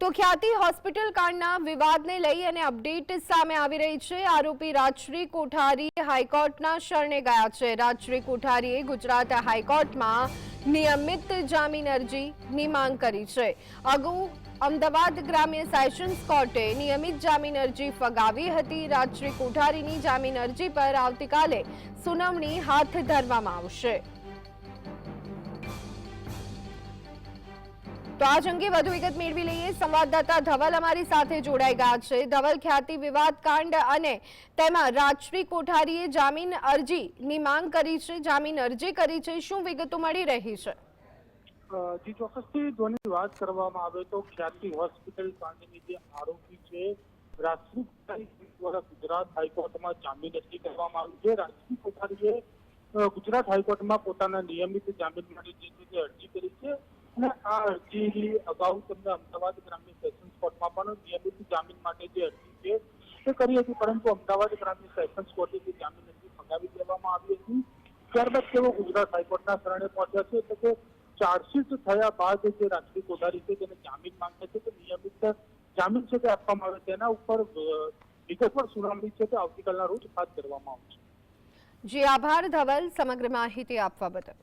તો ખ્યાતિ હોસ્પિટલ કાંડના વિવાદને લઈ અને અપડેટ સામે આવી રહી છે. આરોપી રાજશ્રી કોઠારી હાઈકોર્ટના શરણે ગયા છે. રાજશ્રી કોઠારીએ ગુજરાત હાઈકોર્ટમાં નિયમિત જામીન અરજીની માંગ કરી છે. અગાઉ અમદાવાદ ગ્રામ્ય સેશન્સ કોર્ટે નિયમિત જામીન અરજી ફગાવી હતી. રાજશ્રી કોઠારીની જામીન અરજી પર આવતીકાલે સુનાવણી હાથ ધરવામાં આવશે. તો આજ અંગે વધુ વિગત મેળવી લઈએ. સંવાદદાતા ધવલ અમારી સાથે જોડાઈ ગયા છે. ધવલ, ખ્યાતિ વિવાદ કાંડ અને તેમાં રાજશ્રી કોઠારીએ જામીન અરજીની માંગ કરી છે. જામીન અરજી કરી છે. શું વિગતો મળી રહી છે? જી, ચોક્કસથી ધોની વાત કરવામાં આવે તો ખ્યાતિ હોસ્પિટલ કાંડની જે આરોપી છે, રાજશ્રી કોઠારી દ્વારા ગુજરાત હાઈકોર્ટમાં જામીન અરજી કરવામાં આવી છે. રાજશ્રી કોઠારીએ ગુજરાત હાઈકોર્ટમાં પોતાના નિયમિત જામીન માટે જે અરજી કરી છે અને આ અરજી અગાઉ તમને અમદાવાદ ગ્રામ્ય સેશન્સ કોર્ટમાં પણ નિયમિત જામીન માટે જે અરજી છે, તે કરી હતી. પરંતુ અમદાવાદ ગ્રામ્ય સેશન્સ કોર્ટે જે જામીન અરજી ફગાવી દેવામાં આવી હતી. ત્યારબાદ તેઓ ગુજરાત હાઈકોર્ટના શરણે પહોંચ્યા છે. એટલે કે ચાર્જશીટ થયા બાદ જે રાજકીય કોઠારી છે, તેને જામીન માંગે છે. કે નિયમિત જામીન છે તે આપવામાં આવે તેના ઉપર વિગતવાર સુનાવણી છે તે આવતીકાલના રોજ હાથ ધરવામાં આવશે. જી, આભાર ધવલ સમગ્ર માહિતી આપવા બદલ.